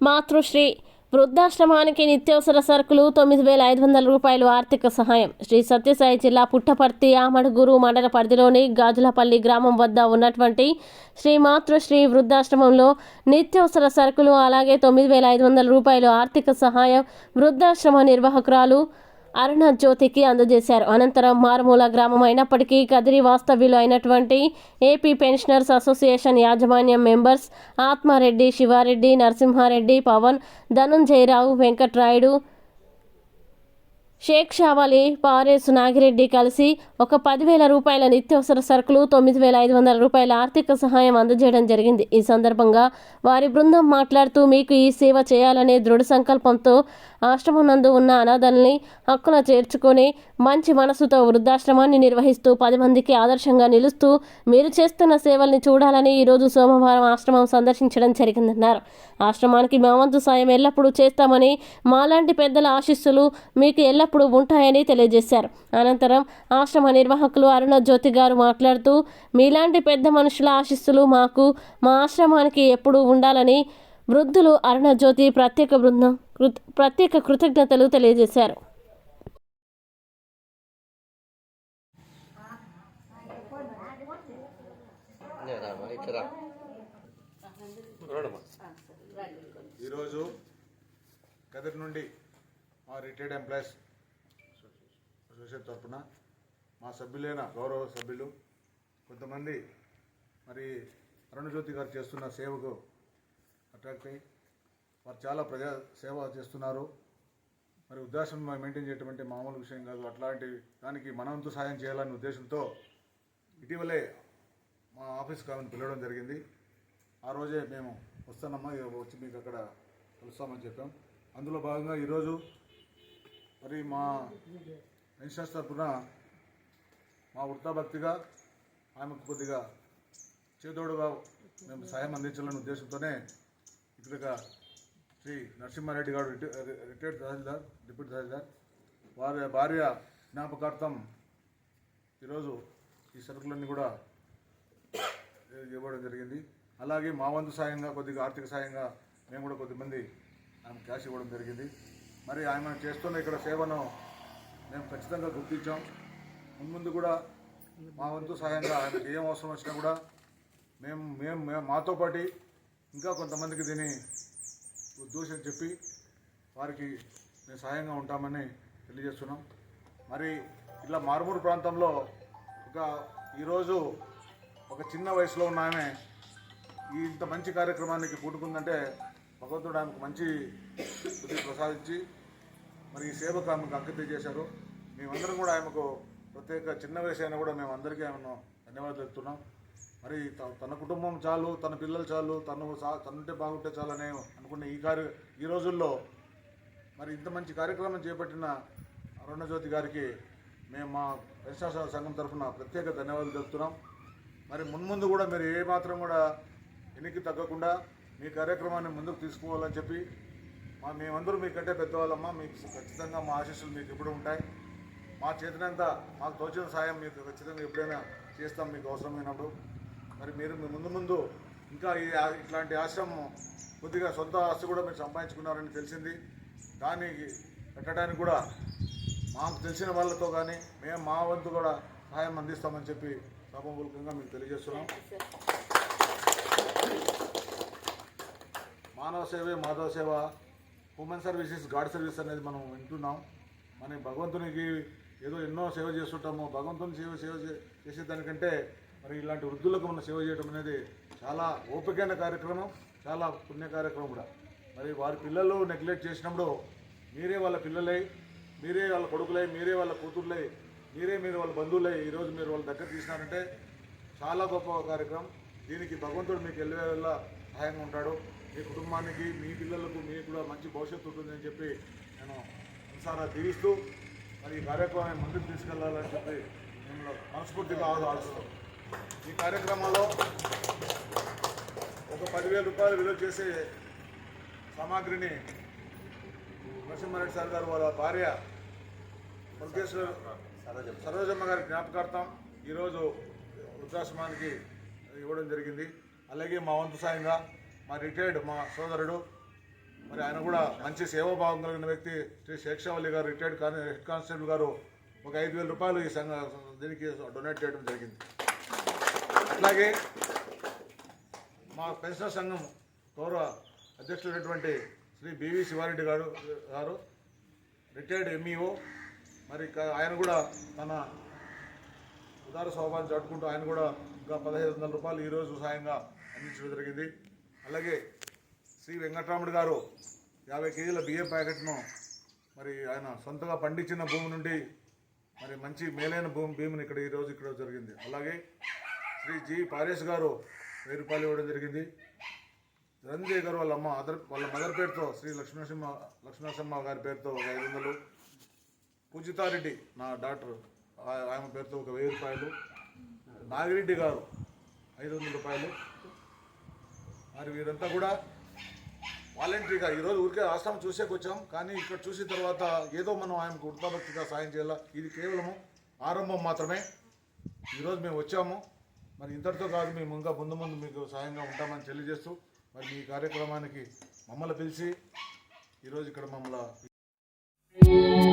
మాతృశ్రీ వృద్ధాశ్రమానికి నిత్యావసర సరుకులు తొమ్మిది వేల ఐదు వందల రూపాయలు ఆర్థిక సహాయం. శ్రీ సత్యసాయి జిల్లా పుట్టపర్తి ఆమడుగురు మండల పరిధిలోని గాజులపల్లి గ్రామం వద్ద ఉన్నటువంటి శ్రీ మాతృశ్రీ వృద్ధాశ్రమంలో నిత్యావసర సరుకులు అలాగే తొమ్మిది వేల ఐదు వందల రూపాయలు ఆర్థిక సహాయం వృద్ధాశ్రమ నిర్వాహకురాలు అరుణ జ్యోతికి అందజేశారు. అనంతరం మారుమూల గ్రామం అయినప్పటికీ కదిరి వాస్తవ్యులు అయినటువంటి ఏపీ పెన్షనర్స్ అసోసియేషన్ యాజమాన్యం మెంబర్స్ ఆత్మారెడ్డి శివారెడ్డి నరసింహారెడ్డి పవన్ ధనుంజయరావు వెంకట్రాయుడు షేక్ షావాలి పారెస్ నాగిరెడ్డి కలిసి ఒక పదివేల రూపాయల నిత్యావసర సరుకులు తొమ్మిది వేల ఐదు వందల రూపాయల ఆర్థిక సహాయం అందజేయడం జరిగింది. ఈ సందర్భంగా వారి బృందం మాట్లాడుతూ మీకు ఈ సేవ చేయాలనే దృఢ సంకల్పంతో ఆశ్రమం నందు ఉన్న అనాథల్ని హక్కున చేర్చుకొని మంచి మనసుతో వృద్ధాశ్రమాన్ని నిర్వహిస్తూ పది మందికి ఆదర్శంగా నిలుస్తూ మీరు చేస్తున్న సేవల్ని చూడాలని ఈరోజు సోమవారం ఆశ్రమం సందర్శించడం జరిగిందన్నారు. ఆశ్రమానికి మా వంతు సాయం ఎల్లప్పుడూ చేస్తామని మాలాంటి పెద్దల ఆశీస్సులు మీకు ఎల్లప్పుడూ ఉంటాయని తెలియజేశారు. అనంతరం ఆశ్రమ నిర్వాహకులు అరుణ జ్యోతి గారు మాట్లాడుతూ మీలాంటి పెద్ద మనుషుల ఆశీస్సులు మాకు మా ఆశ్రమానికి ఎప్పుడూ ఉండాలని వృద్ధులు అరుణ జ్యోతి ప్రత్యేక బృందం ప్రత్యేక కృతజ్ఞతలు తెలియజేశారు. ఈరోజు కదిరి నుండి మా రిటైర్డ్ ఎంప్లాయీస్ అసోసియేషన్ తరఫున మా సభ్యులైన గౌరవ సభ్యులు కొంతమంది మరి అరుణజ్యోతి గారు చేస్తున్న సేవకు అట్రాక్ట్ అయ్యి వారు చాలా ప్రజా సేవ చేస్తున్నారు. మరి ఉద్దేశం మెయింటైన్ చేయటం అంటే మామూలు విషయం కాదు. అట్లాంటి దానికి మనవంతు సాయం చేయాలనే ఉద్దేశంతో ఇటీవలే మా ఆఫీస్ ఆమెను పిలవడం జరిగింది. ఆ రోజే మేము వస్తానమ్మా వచ్చి మీకు అక్కడ కలుస్తామని చెప్పాం. అందులో భాగంగా ఈరోజు మరి మా పెన్షన్స్ తరఫున మా వృత్తాభక్తిగా ఆమెకు కొద్దిగా చేదోడుగా మేము సాయం అందించాలనే ఉద్దేశంతోనే ఇక్కడ శ్రీ నరసింహారెడ్డి గారు రిటై- రిటైర్డ్ తహసీల్దార్ డిప్యూటీ తహసీల్దార్. వారి భార్య జ్ఞాపకార్థం ఈరోజు ఈ సరుకులన్నీ కూడా ఇవ్వడం జరిగింది. అలాగే మా వంతు సాయంగా కొద్దిగా ఆర్థిక సాయంగా మేము కూడా కొద్దిమంది ఆమె క్యాష్ ఇవ్వడం జరిగింది. మరి ఆమె చేస్తున్న ఇక్కడ సేవను మేము ఖచ్చితంగా గుర్తించాం. ముందు కూడా మా వంతు సహాయంగా ఆయనకి ఏం అవసరం వచ్చినా కూడా మేము మేము మేము మాతో పాటు ఇంకా కొంతమందికి దీని ఉద్దేశం చెప్పి వారికి మేము సహాయంగా ఉంటామని తెలియజేస్తున్నాం. మరి ఇట్లా మారుమూరు ప్రాంతంలో ఒక ఈరోజు ఒక చిన్న వయసులో ఉన్న ఆమె ఇంత మంచి కార్యక్రమానికి పూనుకుందంటే భగవంతుడు ఆమెకు మంచి బుద్ధి ప్రసాదించి మరి ఈ సేవకు ఆమెకు అంకితం చేశారు. మేమందరం కూడా ఆమెకు ప్రత్యేక చిన్న వయసు అయినా కూడా మేము అందరికీ ఆమెను ధన్యవాదాలు తెలుపుతున్నాం. మరి త- తన కుటుంబం చాలు తన పిల్లలు చాలు తను తనుంటే బాగుంటే చాలు అనే అనుకున్న ఈ కార్య ఈ రోజుల్లో మరి ఇంత మంచి కార్యక్రమం చేపట్టిన అరుణజ్యోతి గారికి మేము మా పెన్షనర్స్ సంఘం తరఫున ప్రత్యేక ధన్యవాదాలు తెలుపుతున్నాం. మరి మున్ముందు కూడా మీరు ఏ మాత్రం కూడా వెనక్కి తగ్గకుండా మీ కార్యక్రమాన్ని ముందుకు తీసుకోవాలని చెప్పి మా మేమందరూ మీకంటే పెద్దవాళ్ళమ్మా. మీకు ఖచ్చితంగా మా ఆశీస్సులు మీకు ఎప్పుడు ఉంటాయి. మా చేతనంత మాకు తోచిన సాయం మీకు ఖచ్చితంగా ఎప్పుడైనా చేస్తాం మీకు అవసరమైనప్పుడు. మరి మీరు మీ ముందు ముందు ఇంకా ఈ ఇట్లాంటి ఆశ్రమం కొద్దిగా సొంత ఆస్తి కూడా మీరు సంపాదించుకున్నారని తెలిసింది. దానికి పెట్టడానికి కూడా మాకు తెలిసిన వాళ్ళతో కానీ మేము మా వంతు కూడా సహాయం అందిస్తామని చెప్పి సభామూలకంగా మీకు తెలియజేస్తున్నాం. మానవ సేవే మాధవ సేవ. హ్యూమన్ సర్వీసెస్ గాడ్ సర్వీస్ అనేది మనం వింటున్నాం. మన భగవంతునికి ఏదో ఎన్నో సేవ చేస్తుంటాము భగవంతుని సేవ సేవ చేసేదానికంటే మరి ఇలాంటి వృద్ధులకు మనం సేవ చేయడం అనేది చాలా ఓపికైన కార్యక్రమం చాలా పుణ్య కార్యక్రమం కూడా. మరి వారి పిల్లలు నెగ్లెక్ట్ చేసినప్పుడు మీరే వాళ్ళ పిల్లలై మీరే వాళ్ళ కొడుకులై మీరే వాళ్ళ కూతుర్లై మీరే మీరు వాళ్ళ బంధువులై ఈరోజు మీరు వాళ్ళ దగ్గర తీసినారంటే చాలా గొప్ప కార్యక్రమం. దీనికి భగవంతుడు మీకు వెళ్ళేలా సహాయంగా ఉంటాడు. మీ కుటుంబానికి మీ పిల్లలకు మీకు కూడా మంచి భవిష్యత్తు ఉంటుందని చెప్పి నేను సారా దీవిస్తూ మరి ఈ కార్యక్రమాన్ని ముందుకు తీసుకెళ్ళాలని చెప్పి మేము మనస్ఫూర్తిగా ఆలోచిస్తాం ఈ కార్యక్రమంలో ఒక పదివేల రూపాయలు విలువ చేసే సామాగ్రిని నరసింహారెడ్డి సార్ గారు వాళ్ళ భార్య మురుగేశ్వర సరోజమ్మ గారి జ్ఞాపకార్థం ఈరోజు వృద్ధాశ్రమానికి ఇవ్వడం జరిగింది. అలాగే మా వంతు సాయంగా మా రిటైర్డ్ మా సోదరుడు మరి ఆయన కూడా మంచి సేవాభావం కలిగిన వ్యక్తి. శ్రీ శేక్షావల్లి గారు రిటైర్డ్ కాని హెడ్ కానిస్టేబుల్ గారు ఒక ఐదు వేల రూపాయలు ఈ సంఘ దీనికి డొనేట్ చేయడం జరిగింది. అట్లాగే మా పెన్షనర్ సంఘం గౌరవ అధ్యక్షుడైనటువంటి శ్రీ బివి శివారెడ్డి గారు గారు రిటైర్డ్ ఎంఈఓ మరి ఆయన కూడా తన ఉదార స్వభావాన్ని చాటుకుంటూ ఆయన కూడా ఇంకా పదహైదు వందల రూపాయలు ఈరోజు సాయంగా అందించడం జరిగింది. అలాగే శ్రీ వెంకటరాముడు గారు యాభై కేజీల బియ్యం ప్యాకెట్ను మరి ఆయన సొంతగా పండించిన భూమి నుండి మరి మంచి మేలైన భూమి భీమిని ఇక్కడ ఈరోజు ఇక్కడ జరిగింది. అలాగే శ్రీ జి పారేష్ గారు వెయ్యి రూపాయలు ఇవ్వడం జరిగింది. రంజయ్ గారు వాళ్ళ అమ్మ అదర్ వాళ్ళ మదర్ పేరుతో శ్రీ లక్ష్మీనరసింహ లక్ష్మీనరసింహ గారి పేరుతో ఒక ఐదు వందలు. పూజితారెడ్డి నా డాక్టర్ ఆయన ఆమె పేరుతో ఒక వెయ్యి రూపాయలు. నాగిరెడ్డి గారు ఐదు వందల రూపాయలు. మరి వీరంతా కూడా వాలంటరీగా ఈరోజు ఊరికే ఆశ్రమం చూసేకి వచ్చాం. కానీ ఇక్కడ చూసిన తర్వాత ఏదో మనం ఆయనకు వృత్తాభక్తిగా సాయం చేయాలా? ఇది కేవలము ఆరంభం మాత్రమే. ఈరోజు మేము వచ్చాము. మరి ఇంతటితో కాదు మేము ఇంకా ముందు ముందు మీకు సాయంగా ఉంటామని తెలియజేస్తూ మరి ఈ కార్యక్రమానికి మమ్మల్ని పిలిచి ఈరోజు ఇక్కడ మమ్మల్ని